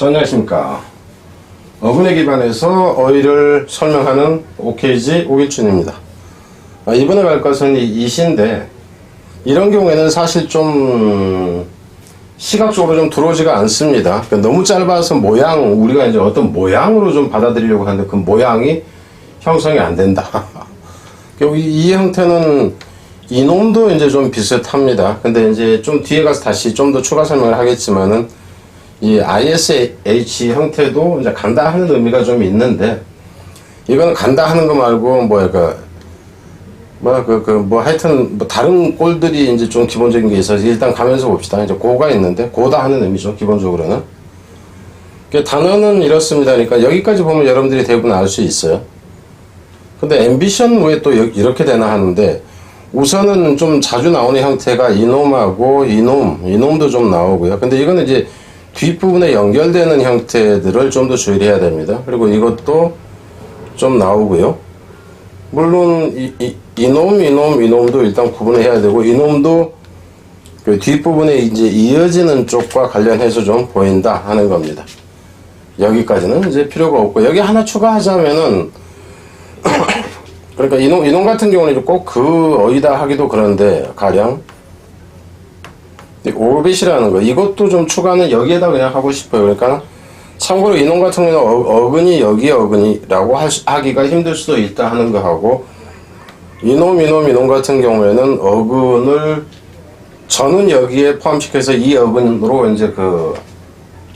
자, 안녕하십니까. 어근에 기반해서 어휘를 설명하는 OKG 오길준입니다. 아, 이번에 갈 것은 이 이시인데, 이런 경우에는 사실 좀, 시각적으로 좀 들어오지가 않습니다. 그러니까 너무 짧아서 모양, 우리가 이제 어떤 모양으로 좀 받아들이려고 하는데 그 모양이 형성이 안 된다. 이 형태는 이놈도 이제 좀 비슷합니다. 근데 이제 좀 뒤에 가서 다시 좀 더 추가 설명을 하겠지만은 이 ISH 형태도 이제 간다 하는 의미가 좀 있는데 이거는 간다 하는 거 말고 뭐야 그 뭐야 그그 뭐 하여튼 뭐 다른 꼴들이 이제 좀 기본적인 게 있어서 일단 가면서 봅시다. 이제 고가 있는데 고다 하는 의미죠. 기본적으로는. 그 단어는 이렇습니다. 그러니까 여기까지 보면 여러분들이 대부분 알 수 있어요. 근데 앰비션 왜 또 이렇게 되나 하는데 우선은 좀 자주 나오는 형태가 이놈하고 이놈, 이놈도 좀 나오고요. 근데 이거는 이제 뒷부분에 연결되는 형태들을 좀 더 주의를 해야 됩니다. 그리고 이것도 좀 나오고요. 물론 이, 이, 이놈, 이놈, 이놈도 일단 구분해야 되고 이놈도 그 뒷부분에 이제 이어지는 쪽과 관련해서 좀 보인다 하는 겁니다. 여기까지는 이제 필요가 없고 여기 하나 추가하자면은 그러니까 이놈 이놈 같은 경우는 꼭 그 어이다 하기도 그런데 가령 오르빗이라는 거 이것도 좀 추가는 여기에다 그냥 하고 싶어요. 그러니까 참고로 이놈 같은 경우는 어, 어근이 여기 어근이라고 하, 하기가 힘들 수도 있다 하는 거 하고 이놈 이놈 이놈 같은 경우에는 어근을 저는 여기에 포함시켜서 이 어근으로 이제 그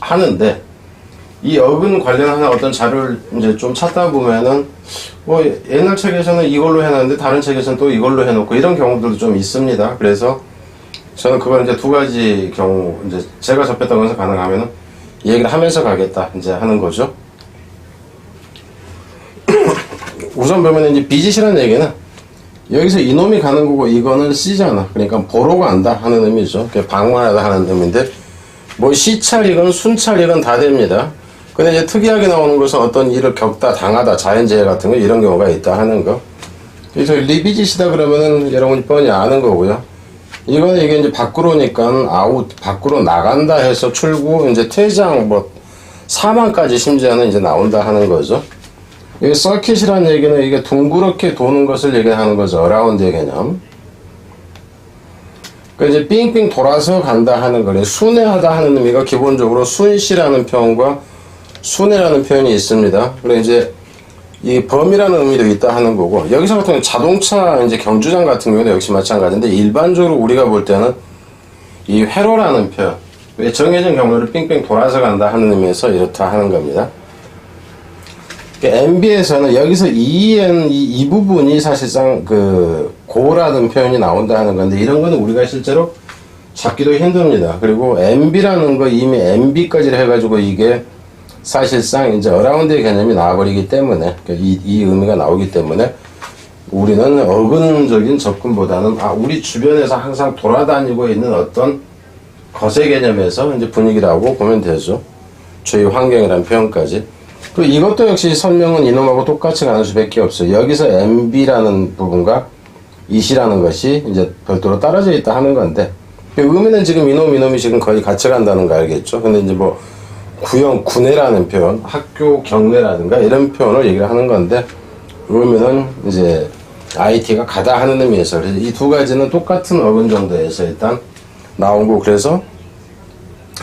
하는데 이 어근 관련한 어떤 자료를 이제 좀 찾다 보면은 뭐 옛날 책에서는 이걸로 해놨는데 다른 책에서는 또 이걸로 해놓고 이런 경우들도 좀 있습니다. 그래서 저는 그걸 이제 두 가지 경우 이제 제가 접했던 것은 가능하면은 이 얘기를 하면서 가겠다 이제 하는 거죠. 우선 보면 이제 비짓이라는 얘기는 여기서 이놈이 가는 거고 이거는 C잖아. 그러니까 보러 간다 하는 의미죠. 방문하다 하는 의미인데 뭐 시찰이건 순찰이건 다 됩니다. 근데 이제 특이하게 나오는 것은 어떤 일을 겪다, 당하다, 자연재해 같은 거 이런 경우가 있다 하는 거. 그래서 리비짓이다 그러면은 여러분이 뻔히 아는 거고요. 이거는 이게 이제 밖으로니까 아웃, 밖으로 나간다 해서 출구, 이제 퇴장, 뭐 사망까지 심지어는 이제 나온다 하는 거죠. 이게 서킷이라는 얘기는 이게 둥그렇게 도는 것을 얘기하는 거죠. 어라운드의 개념. 그 이제 삥삥 돌아서 간다 하는 거는 순회하다 하는 의미가 기본적으로 순시라는 표현과 순회라는 표현이 있습니다. 그래 이제 이 범이라는 의미도 있다 하는 거고 여기서 같은 자동차 이제 경주장 같은 경우도 역시 마찬가지인데 일반적으로 우리가 볼 때는 이 회로라는 표현 왜 정해진 경로를 삥삥 돌아서 간다 하는 의미에서 이렇다 하는 겁니다. MB에서는 여기서 EN 이, 이 부분이 사실상 그 고라는 표현이 나온다 하는 건데 이런 거는 우리가 실제로 잡기도 힘듭니다. 그리고 MB라는 거 이미 MB까지 해가지고 이게 사실상 이제 어라운드의 개념이 나와버리기 때문에 이, 이 의미가 나오기 때문에 우리는 어근적인 접근보다는 아 우리 주변에서 항상 돌아다니고 있는 어떤 거세 개념에서 이제 분위기라고 보면 되죠. 주위 환경이라는 표현까지. 그리고 이것도 역시 설명은 이놈하고 똑같이 가는 수밖에 없어요. 여기서 MB라는 부분과 이시라는 것이 이제 별도로 떨어져 있다 하는 건데 그 의미는 지금 이놈 이놈이 지금 거의 같이 간다는 거 알겠죠? 근데 이제 뭐 구형 구내라는 표현, 학교 경례라든가 이런 표현을 얘기를 하는 건데 의미는 이제 IT가 가다 하는 의미에서 이 두 가지는 똑같은 어근 정도에서 일단 나온 거 그래서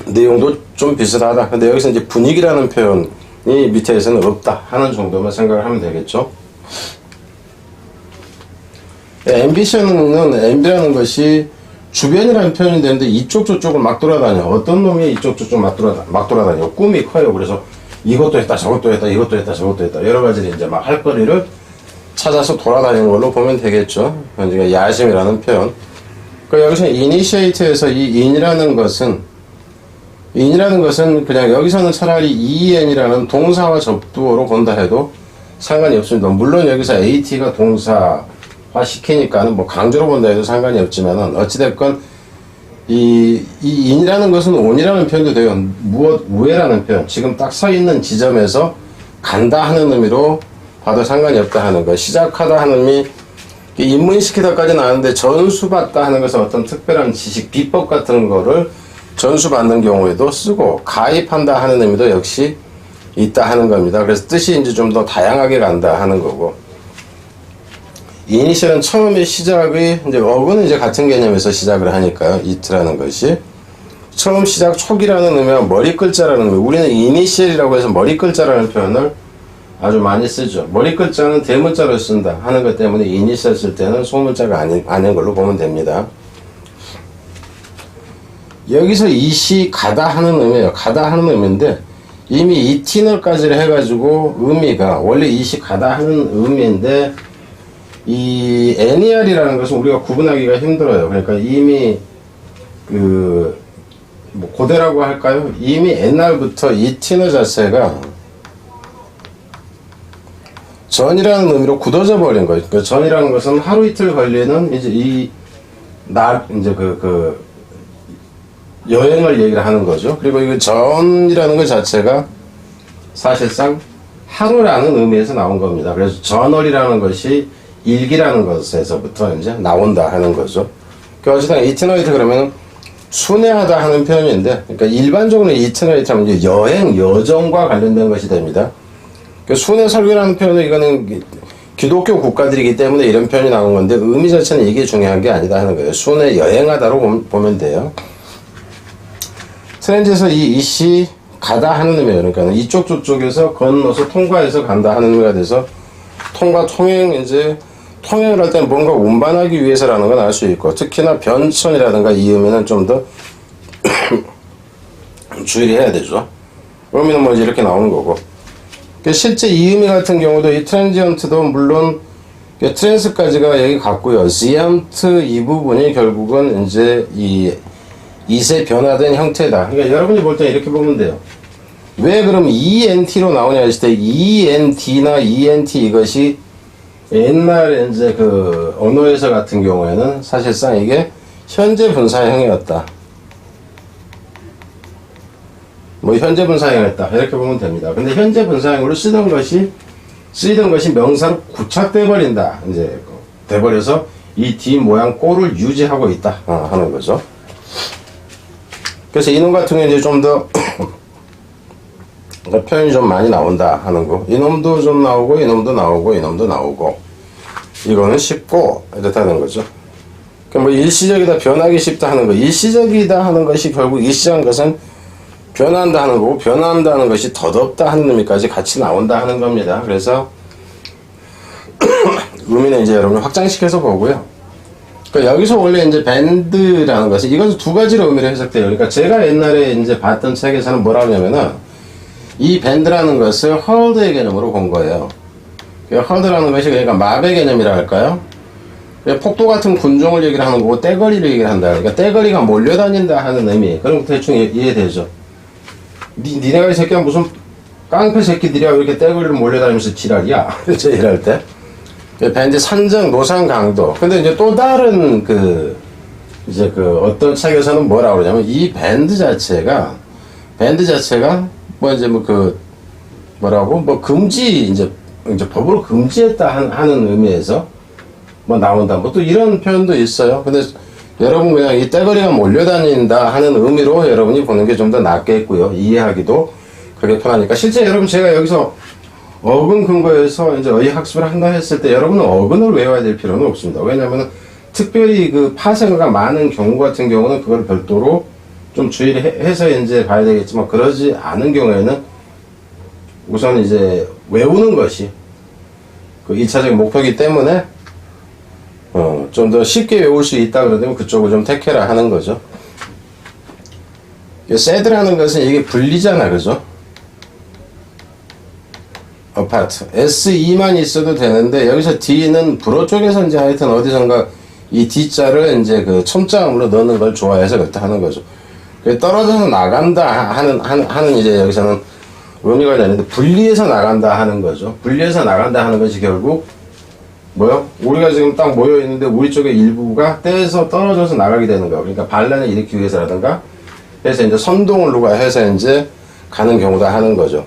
내용도 좀 비슷하다. 근데 여기서 이제 분위기라는 표현이 밑에서는 없다 하는 정도만 생각을 하면 되겠죠. 앰비션은 앰비라는 것이 주변이라는 표현이 되는데 이쪽 저쪽을 막 돌아다녀. 어떤 놈이 이쪽 저쪽 막 돌아다 막 돌아다녀. 꿈이 커요. 그래서 이것도 했다, 저것도 했다, 이것도 했다, 저것도 했다. 여러 가지를 이제 막 할 거리를 찾아서 돌아다니는 걸로 보면 되겠죠. 그러니까 야심이라는 표현. 그 여기서 이니시에이트에서 이 in이라는 것은 in이라는 것은 그냥 여기서는 차라리 en이라는 동사와 접두어로 본다 해도 상관이 없습니다. 물론 여기서 at가 동사 화 시키니까는 뭐 강조로 본다 해도 상관이 없지만은 어찌됐건 이, 이 인이라는 것은 온이라는 표현도 돼요. 무엇, 우회라는 표현. 지금 딱 서 있는 지점에서 간다 하는 의미로 봐도 상관이 없다 하는 거. 시작하다 하는 의미, 입문시키다까지 나왔는데 전수받다 하는 것은 어떤 특별한 지식, 비법 같은 거를 전수 받는 경우에도 쓰고 가입한다 하는 의미도 역시 있다 하는 겁니다. 그래서 뜻이 이제 좀 더 다양하게 간다 하는 거고. 이니셜은 처음에 시작이 이제 어근은 이제 같은 개념에서 시작을 하니까요. 이트라는 것이 처음 시작 초기라는 의미와 머리 글자라는 의미. 우리는 이니셜이라고 해서 머리 글자라는 표현을 아주 많이 쓰죠. 머리 글자는 대문자로 쓴다 하는 것 때문에 이니셜 쓸 때는 소문자가 아닌, 아닌 걸로 보면 됩니다. 여기서 이시 가다 하는 의미예요. 가다 하는 의미인데 이미 이티널까지를 해가지고 의미가 원래 이시 가다 하는 의미인데 이 NER이라는 것은 우리가 구분하기가 힘들어요. 그러니까 이미 그, 뭐 고대라고 할까요? 이미 옛날부터 이 티너 자체가 전이라는 의미로 굳어져 버린 거예요. 그러니까 전이라는 것은 하루 이틀 걸리는 이제 이, 날, 이제 그, 그, 여행을 얘기를 하는 거죠. 그리고 이거 전이라는 것 자체가 사실상 하루라는 의미에서 나온 겁니다. 그래서 저널이라는 것이 일기라는 것에서부터 이제 나온다 하는 거죠. 그 어쨌든 이티너이트 그러면 순회하다 하는 표현인데, 그러니까 일반적으로 이티너이트 하면 여행, 여정과 관련된 것이 됩니다. 그 순회 설교라는 표현은 이거는 기독교 국가들이기 때문에 이런 표현이 나온 건데 의미 자체는 이게 중요한 게 아니다 하는 거예요. 순회 여행하다로 보면- 돼요. 트렌즈에서 이 이시 가다 하는 의미예요. 그러니까 이쪽 저쪽에서 건너서 통과해서 간다 하는 의미가 돼서 통과 통행 이제 통행을 할 때는 뭔가 운반하기 위해서라는 건 알 수 있고 특히나 변천이라든가 이 의미는 좀 더 주의를 해야 되죠. 의미는 뭐 이렇게 나오는 거고. 그 실제 이 의미 같은 경우도 이 트랜지언트도 물론 그 트랜스까지가 여기 같고요. 지언트 이 부분이 결국은 이제 이 이세 변화된 형태다. 그러니까 여러분이 볼 때 이렇게 보면 돼요. 왜 그럼 ENT로 나오냐 했을 때 ENT나 ENT 이것이 옛날에 이제 그 언어에서 같은 경우에는 사실상 이게 현재 분사형이었다. 뭐 현재 분사형이었다. 이렇게 보면 됩니다. 근데 현재 분사형으로 쓰던 것이 쓰이던 것이 명사로 구착돼 버린다. 이제 돼 버려서 이 뒤 모양 꼴을 유지하고 있다 어, 하는 거죠. 그래서 이놈 같은 경우는 좀 더 표현이 좀 많이 나온다 하는 거. 이놈도 좀 나오고 이놈도 나오고 이놈도 나오고 이거는 쉽고 이렇다는 거죠. 그럼 뭐 일시적이다 변하기 쉽다 하는 거. 일시적이다 하는 것이 결국 일시적인 것은 변한다 하는 거고 변한다는 것이 덧없다 하는 의미까지 같이 나온다 하는 겁니다. 그래서 의미는 이제 여러분 확장시켜서 보고요. 그러니까 여기서 원래 이제 밴드라는 것은 이것은 두 가지로 의미를 해석돼요. 그러니까 제가 옛날에 이제 봤던 책에서는 뭐라 하냐면은 이 밴드라는 것을 헐드의 개념으로 본 거예요. 헐드라는 것이 그러니까 마의 개념이라 할까요? 그러니까 폭도 같은 군종을 얘기를 하는 거고 떼거리를 얘기를 한다. 그러니까 떼거리가 몰려다닌다 하는 의미. 그럼 대충 이- 이해되죠. 니, 니네가 이 새끼야 무슨 깡패 새끼들이야 왜 이렇게 떼거리를 몰려다니면서 지랄이야. 저 일할 때. 그 밴드 산정, 노상 강도. 근데 이제 또 다른 그, 이제 그 어떤 책에서는 뭐라 그러냐면 이 밴드 자체가, 밴드 자체가 뭐 이제 뭐 그, 뭐라고? 뭐 금지, 이제, 이제 법으로 금지했다 한- 하는 의미에서 뭐 나온다. 뭐 또 이런 표현도 있어요. 근데 여러분 그냥 이 떼거리가 몰려다닌다 하는 의미로 여러분이 보는 게 좀 더 낫겠고요. 이해하기도 그게 편하니까. 실제 여러분 제가 여기서 어근 근거에서 이제 어휘 학습을 한다 했을 때 여러분은 어근을 외워야 될 필요는 없습니다. 왜냐하면 특별히 그 파생어가 많은 경우 같은 경우는 그걸 별도로 좀 주의를 해- 해서 이제 봐야 되겠지만 그러지 않은 경우에는 우선 이제 외우는 것이 그 1차적인 목표이기 때문에 어, 좀 더 쉽게 외울 수 있다 그러면 그쪽을 좀 택해라 하는 거죠. 새드라는 것은 이게 분리잖아, 그죠? 아파트. SE만 있어도 되는데, 여기서 D는 불어 쪽에서 이제 하여튼 어디선가 이 D자를 이제 그 첨자음으로 넣는 걸 좋아해서 그렇다 하는 거죠. 그 떨어져서 나간다 하는, 하는, 하는 이제 여기서는 의미가 되는데, 분리해서 나간다 하는 거죠. 분리해서 나간다 하는 것이 결국 뭐요? 우리가 지금 딱 모여 있는데 우리 쪽의 일부가 떼서 떨어져서 나가게 되는 거예요. 그러니까 반란을 일으키기 위해서라든가 해서 이제 선동을 누가 해서 이제 가는 경우다 하는 거죠.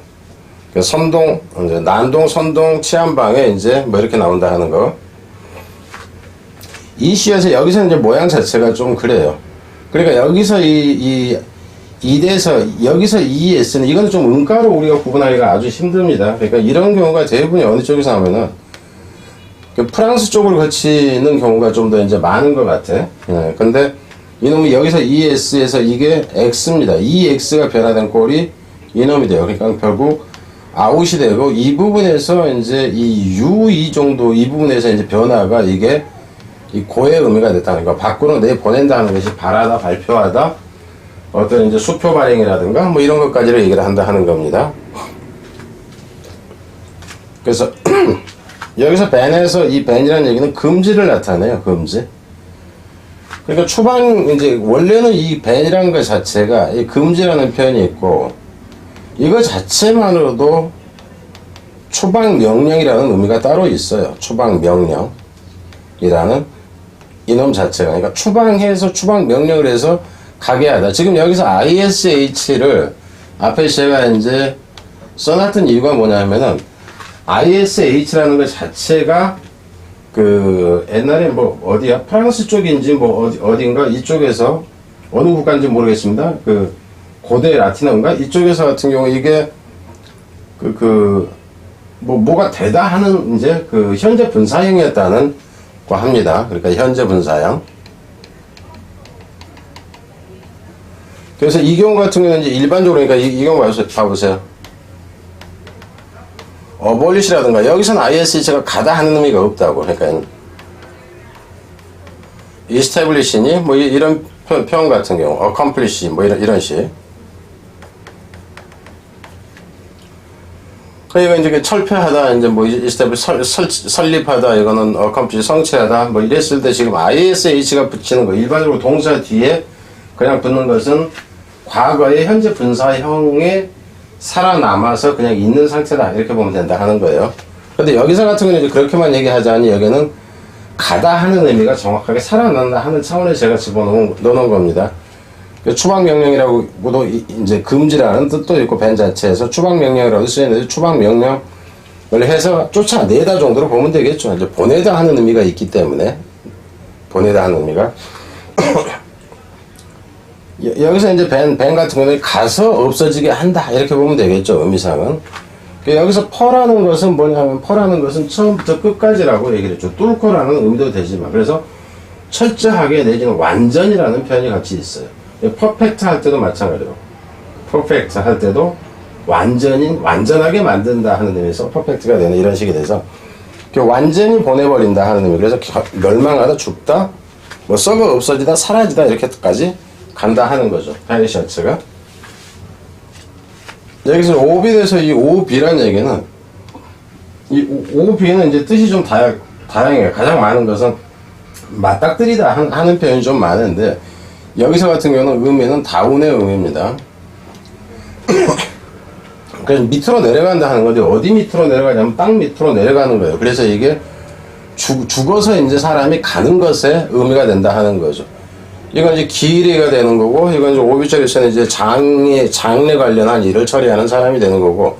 그 선동, 이제 난동, 선동, 치안방에 이제 뭐 이렇게 나온다 하는 거. 이 시에서 여기서 이제 모양 자체가 좀 그래요. 그러니까 여기서 이, 이 2대에서 여기서 2S는 이거는 좀 음가로 우리가 구분하기가 아주 힘듭니다. 그러니까 이런 경우가 대부분이 어느 쪽에서 나오면은 그 프랑스 쪽을 거치는 경우가 좀 더 이제 많은 것 같아. 예, 근데 이놈이 여기서 2S에서 이게 X입니다. 2X가 변화된 꼴이 이놈이 돼요. 그러니까 결국 아웃이 되고 이 부분에서 이제 이 U 이 정도 이 부분에서 이제 변화가 이게 이 고의 의미가 됐다는 거. 밖으로 내 보낸다는 것이 발하다 발표하다 어떤 이제 수표 발행이라든가 뭐 이런 것까지를 얘기를 한다 하는 겁니다. 그래서 여기서 밴에서 이 밴이라는 얘기는 금지를 나타내요. 금지. 그러니까 추방 이제 원래는 이 밴이라는 것 자체가 이 금지라는 표현이 있고 이거 자체만으로도 추방 명령이라는 의미가 따로 있어요. 추방 명령이라는 이놈 자체가 그러니까 추방해서 추방 명령을 해서 가게 하다. 지금 여기서 ISH를 앞에 제가 이제 써놨던 이유가 뭐냐면은 ISH라는 것 자체가 그 옛날에 뭐 어디야 프랑스 쪽인지 뭐 어디 어딘가 이쪽에서 어느 국가인지 모르겠습니다. 그 고대 라틴어인가 이쪽에서 같은 경우 이게 그 그 뭐 뭐가 되다 하는 이제 그 현재 분사형이었다는 거 합니다. 그러니까 현재 분사형. 그래서 이 경우 같은 경우는 이제 일반적으로 그러니까 이, 이 경우 봐보세요. 어볼리시라든가 여기서는 ISH가 가다 하는 의미가 없다고 그러니까 이스태블리시니 뭐 이- 이런 표- 표현 같은 경우 accomplish 뭐 이런 이런 식 그러니까 이제 그 철폐하다 이제 뭐 이스태블 설, 설, 설립하다 이거는 accomplish 성취하다 뭐 이랬을 때 지금 ISH가 붙이는 거 일반적으로 동사 뒤에 그냥 붙는 것은 과거의 현재 분사형에 살아남아서 그냥 있는 상태다 이렇게 보면 된다 하는 거예요. 근데 여기서 같은 경우는 그렇게만 얘기하자니 여기는 가다 하는 의미가 정확하게 살아난다 하는 차원에 제가 집어넣은 넣어놓은 겁니다. 그 추방 명령이라고도 이- 이제 금지라는 뜻도 있고 벤 자체에서 추방 명령이라고 쓰였는데 추방 명령을 해서 쫓아내다 정도로 보면 되겠죠. 이제 보내다 하는 의미가 있기 때문에. 보내다 하는 의미가. 여- 여기서 이제 벤, 벤 같은 경우는 가서 없어지게 한다. 이렇게 보면 되겠죠 의미상은. 그 여기서 퍼라는 것은 뭐냐면 퍼라는 것은 처음부터 끝까지라고 얘기를 했죠. 뚫고라는 의미도 되지만. 그래서 철저하게 내지는 완전이라는 표현이 같이 있어요 퍼펙트 할 때도 마찬가지로. 퍼펙트 할 때도 완전히 완전하게 만든다 하는 의미에서 퍼펙트가 되는 이런 식이 돼서 그 완전히 보내버린다 하는 의미. 그래서 겨- 멸망하다 죽다 뭐 썩어 없어지다 사라지다 이렇게까지 간다 하는 거죠. 파리셔츠가. 여기서 오비에서 이 오비란 얘기는 이 오- 오비는 이제 뜻이 좀 다양, 다양해요. 가장 많은 것은 맞닥뜨리다 한- 하는 표현이 좀 많은데 여기서 같은 경우는 의미는 다운의 의미입니다 그래서 밑으로 내려간다 하는 건데 어디 밑으로 내려가냐면 땅 밑으로 내려가는 거예요 그래서 이게 죽, 죽어서 이제 사람이 가는 것에 의미가 된다 하는 거죠. 이건 이제 기일이가 되는 거고, 이건 이제 오비절에서는 이제 장애, 장례 관련한 일을 처리하는 사람이 되는 거고,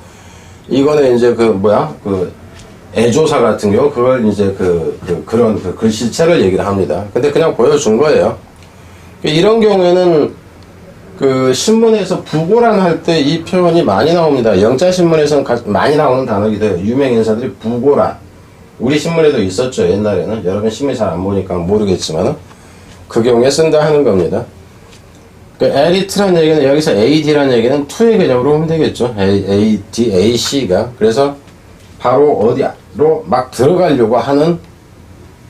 이거는 이제 그, 뭐야, 그, 애조사 같은 경우, 그걸 이제 그, 그, 그런 그 글씨체를 얘기를 합니다. 근데 그냥 보여준 거예요. 이런 경우에는 그 신문에서 부고란 할 때 이 표현이 많이 나옵니다. 영자 신문에서는 가- 많이 나오는 단어이기도 해요. 유명 인사들이 부고란. 우리 신문에도 있었죠 옛날에는 여러분 신문 잘 안 보니까 모르겠지만 그 경우에 쓴다 하는 겁니다 그 엘리트란 얘기는 여기서 AD란 얘기는 투의 개념으로 보면 되겠죠 A, AD, AC가 그래서 바로 어디로 막 들어가려고 하는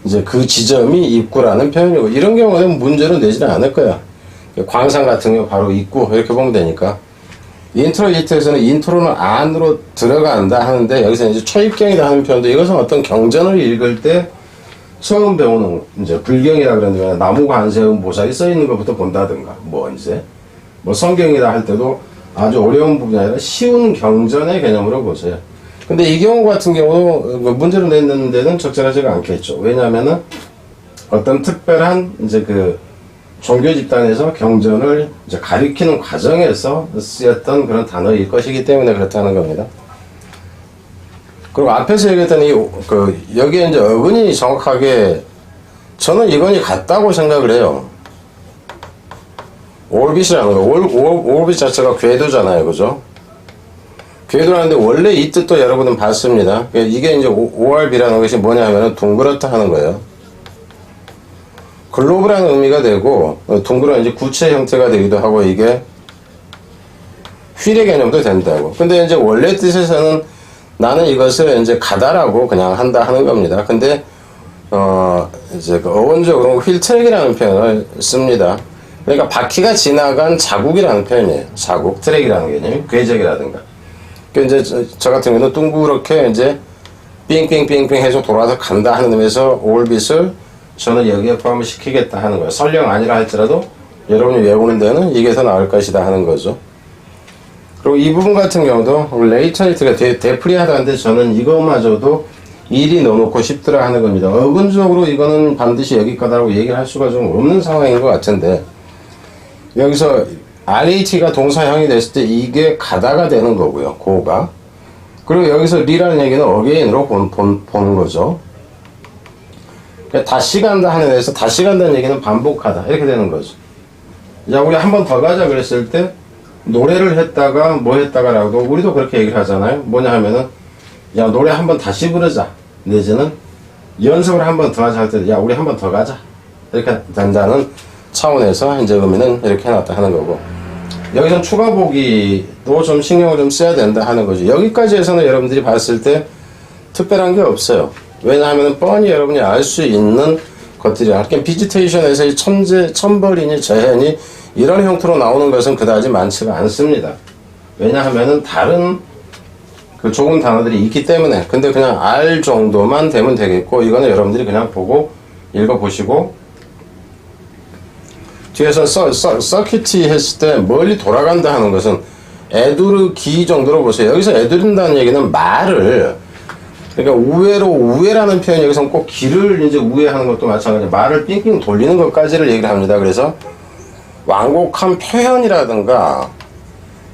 이제 그 지점이 입구라는 표현이고 이런 경우는 문제로 내지는 않을 거야. 광산 같은 경우 바로 입구 이렇게 보면 되니까. 인트로 이트에서는 인트로는 안으로 들어간다 하는데 여기서 이제 초입경이다 하는 표현도 이것은 어떤 경전을 읽을 때 처음 배우는 이제 불경이라 그러는데 나무 관세음 보살이 써 있는 것부터 본다든가 뭐 이제. 뭐 성경이라 할 때도 아주 어려운 부분이 아니라 쉬운 경전의 개념으로 보세요. 근데 이 경우 같은 경우 그 문제를 내는 데는 적절하지가 않겠죠. 왜냐하면은 어떤 특별한 이제 그 종교 집단에서 경전을 이제 가리키는 과정에서 쓰였던 그런 단어일 것이기 때문에 그렇다는 겁니다. 그리고 앞에서 얘기했던 이, 그, 여기에 이제 어근이 정확하게, 저는 이건이 같다고 생각을 해요. 오비이라는 거. 올, 올, 오비 자체가 궤도잖아요. 그죠? 궤도라는데 원래 이 뜻도 여러분은 봤습니다. 이게 이제 ORB라는 것이 뭐냐 하면 둥그렇다 하는 거예요. 글로벌한 의미가 되고 어, 둥그런 이제 구체 형태가 되기도 하고 이게 휠의 개념도 된다고. 근데 이제 원래 뜻에서는 나는 이것을 이제 가다라고 그냥 한다 하는 겁니다. 근데 어 이제 그 어원적으로 휠 트랙이라는 표현을 씁니다. 그러니까 바퀴가 지나간 자국이라는 표현이에요. 자국 트랙이라는 개념이 궤적이라든가. 그 이제 저, 저 같은 경우는 둥그렇게 이제 삥삥삥삥 해서 돌아서 간다 하는 의미에서 올빗을 저는 여기에 포함을 시키겠다 하는 거예요. 설령 아니라 할지라도 여러분이 외우는 데는 이게 더 나을 것이다 하는 거죠. 그리고 이 부분 같은 경우도 레이터리트가 되, 되프리하다는데 저는 이것마저도 일이 넣어놓고 싶더라 하는 겁니다. 어근적으로 이거는 반드시 여기 거다라고 얘기를 할 수가 좀 없는 상황인 것 같은데 여기서 RH가 동사형이 됐을 때 이게 가다가 되는 거고요. 고가. 그리고 여기서 리라는 얘기는 어게인으로 본, 본, 보는 거죠. 그러니까 다시 간다 하는 데서 다시 간다는 얘기는 반복하다. 이렇게 되는 거죠. 야, 우리 한 번 더 가자 그랬을 때 노래를 했다가 뭐 했다가라고 우리도 그렇게 얘기를 하잖아요. 뭐냐 하면은 야, 노래 한 번 다시 부르자. 내지는 연습을 한 번 더 하자 할 때 야, 우리 한 번 더 가자. 이렇게 된다는 차원에서 이제 의미는 이렇게 해놨다 하는 거고. 여기서 추가 보기도 좀 신경을 좀 써야 된다 하는 거죠. 여기까지 해서는 여러분들이 봤을 때 특별한 게 없어요. 왜냐하면 뻔히 여러분이 알 수 있는 것들이야. 그러니까 비지테이션에서 이 천재, 천벌이니 재해니 이런 형태로 나오는 것은 그다지 많지가 않습니다. 왜냐하면은 다른 그 좋은 단어들이 있기 때문에. 근데 그냥 알 정도만 되면 되겠고, 이거는 여러분들이 그냥 보고 읽어보시고, 뒤에서 서, 서, 서큐티 했을 때 멀리 돌아간다 하는 것은 에두르 기 정도로 보세요. 여기서 에두른다는 얘기는 말을 그러니까 우회로 우회라는 표현 여기서 꼭 길을 이제 우회하는 것도 마찬가지. 말을 삥삥 돌리는 것까지를 얘기를 합니다. 그래서 완곡한 표현이라든가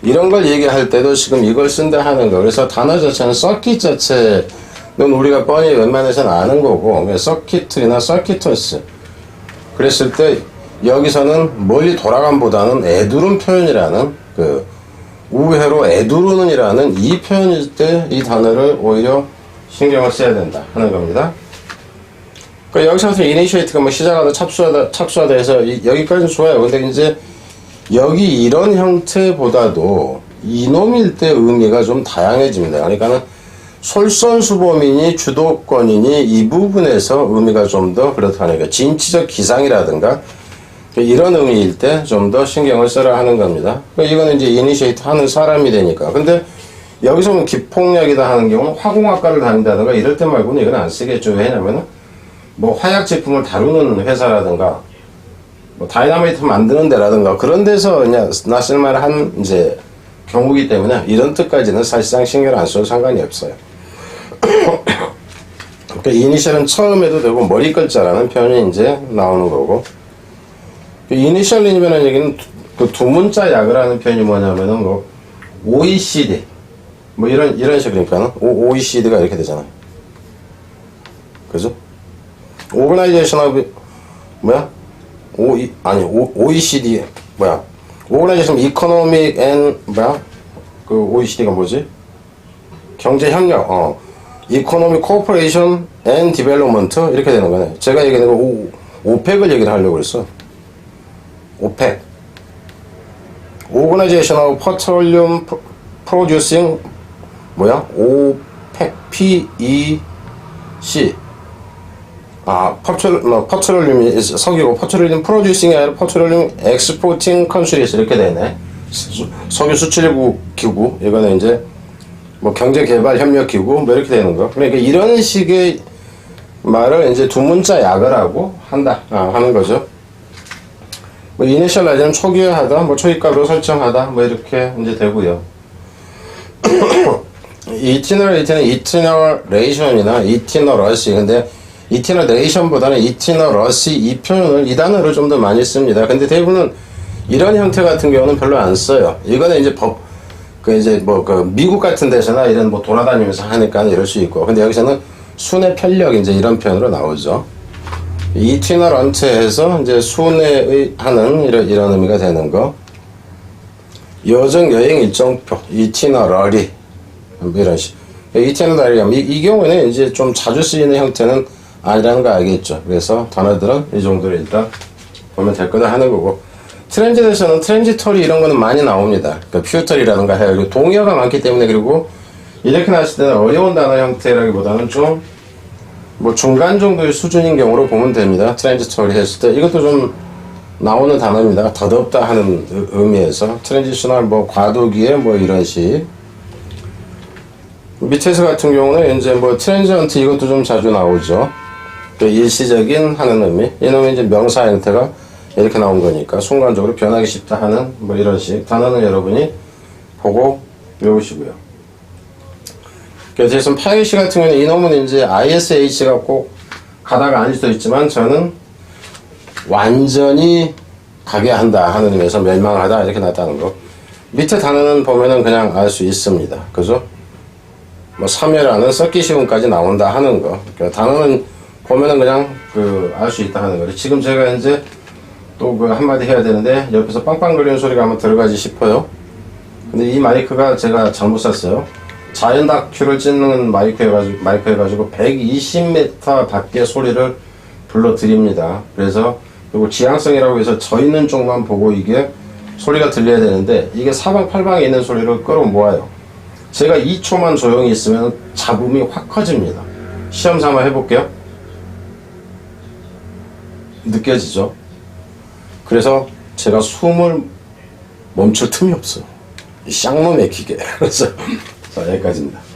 이런 걸 얘기할 때도 지금 이걸 쓴다 하는 거. 그래서 단어 자체는 서킷 자체는 우리가 뻔히 웬만해서는 아는 거고 서킷이나 서키터스 그랬을 때 여기서는 멀리 돌아감보다는 애두른 표현이라는 그 우회로 애두르는이라는 이 표현일 때 이 단어를 오히려 신경을 써야 된다 하는 겁니다. 그 여기서부터 이니시에이트가 뭐 시작하다 착수하다 착수하다 해서 이, 여기까지는 좋아요. 근데 이제 여기 이런 형태보다도 이놈일 때 의미가 좀 다양해집니다. 그러니까는 솔선수범이니 주도권이니 이 부분에서 의미가 좀 더 그렇다는 거예요. 진취적 기상이라든가 이런 의미일 때 좀 더 신경을 써라 하는 겁니다. 이거는 이제 이니시에이트 하는 사람이 되니까. 근데 여기서 뭐 기폭약이다 하는 경우는 화공학과를 다닌다든가 이럴 때 말고는 이건 안 쓰겠죠. 왜냐면은 뭐 화약 제품을 다루는 회사라든가 뭐 다이나마이트 만드는 데라든가 그런 데서 그냥 나 쓸만한 한 이제 경우기 때문에 이런 뜻까지는 사실상 신경 안 써도 상관이 없어요. 그러니까 이니셜은 처음에도 되고 머리 글자라는 표현이 이제 나오는 거고 이니셜이라는 얘기는 그 두 문자 약을 하는 표현이 뭐냐면은 뭐 OECD 뭐 이런 이런 식이니까 OECD가 이렇게 되잖아요. 그죠? Organization of 뭐야? O 아니 O, OECD 뭐야? Organization Economic and 뭐야? 그 OECD가 뭐지? 경제 협력 어. Economic Cooperation and Development 이렇게 되는 거네. 제가 얘기하는 거 오, 오펙을 얘기를 하려고 그랬어. 오펙. Organization of Petroleum Producing 뭐야? 오펙 PEC 아 퍼트롤 뭐 퍼트롤륨이 석유고 퍼트롤륨 프로듀싱이 아니라 퍼트롤륨 엑스포팅 컨슈리스 이렇게 되네. 수- 석유 수출국 기구 이거는 이제 뭐 경제 개발 협력 기구 뭐 이렇게 되는 거. 그러니까 이런 식의 말을 이제 두 문자 약을 하고 한다 아, 하는 거죠. 뭐 이니셜라이즈는 초기화하다, 뭐 초기값으로 설정하다, 뭐 이렇게 이제 되고요. 이티너레이트는 이티너레이션이나 이티너러시 근데 이티너레이션보다는 이티너러시 이 표현을 이 단어를 좀 더 많이 씁니다. 근데 대부분은 이런 형태 같은 경우는 별로 안 써요. 이거는 이제 법, 그 이제 뭐 그 미국 같은 데서나 이런 뭐 돌아다니면서 하니까 이럴 수 있고 근데 여기서는 순의 편력 이제 이런 표현으로 나오죠. 이티너런트해서 이제 순회의 하는 이런, 이런 의미가 되는 거. 여정 여행 일정표, 이티너러리. 뭐 이런 식. 이티너러리 이, 이 경우에는 이제 좀 자주 쓰이는 형태는 아니라는 거 알겠죠. 그래서 단어들은 이 정도로 일단 보면 될 거다 하는 거고. 트랜짓에서는 트랜지터리 이런 거는 많이 나옵니다. 그러니까 퓨터리라든가 해요. 동의어가 많기 때문에 그리고 이렇게 나왔을 때는 어려운 단어 형태라기보다는 좀 뭐 중간 정도의 수준인 경우로 보면 됩니다. 트랜지터리 했을 때 이것도 좀 나오는 단어입니다. 더덥다 하는 의- 의미에서 트랜지셔널 뭐 과도기에 뭐 이런 식 밑에서 같은 경우는 이제 뭐 트랜지언트 이것도 좀 자주 나오죠. 그 일시적인 하는 의미. 이놈의 이제 명사 형태가 이렇게 나온 거니까 순간적으로 변하기 쉽다 하는 뭐 이런 식 단어는 여러분이 보고 외우시고요. 그래서 지금 파이시 같은 경우는 이놈은 이제 ISH가 꼭 가다가 아닐 수도 있지만 저는 완전히 가게 한다 하는 의미에서 멸망하다 이렇게 나타나는 거. 밑에 단어는 보면은 그냥 알 수 있습니다. 그죠? 뭐 사멸하는 썩기 쉬운까지 나온다 하는 거. 그러니까 단어는 보면은 그냥 그 알 수 있다 하는 거죠. 지금 제가 이제 또 그 한마디 해야 되는데 옆에서 빵빵거리는 소리가 한번 들어가지 싶어요. 근데 이 마이크가 제가 잘못 샀어요. 자연 다큐를 찍는 마이크 해가지고, 마이크 해가지고 120m 밖에 소리를 불러드립니다. 그래서, 그리고 지향성이라고 해서 저 있는 쪽만 보고 이게 소리가 들려야 되는데, 이게 사방팔방에 있는 소리를 끌어모아요. 제가 2초만 조용히 있으면 잡음이 확 커집니다. 시험 삼아 해볼게요. 느껴지죠? 그래서 제가 숨을 멈출 틈이 없어요. 이 쌍놈 맥히게. 그래서, 자, 여기까지입니다.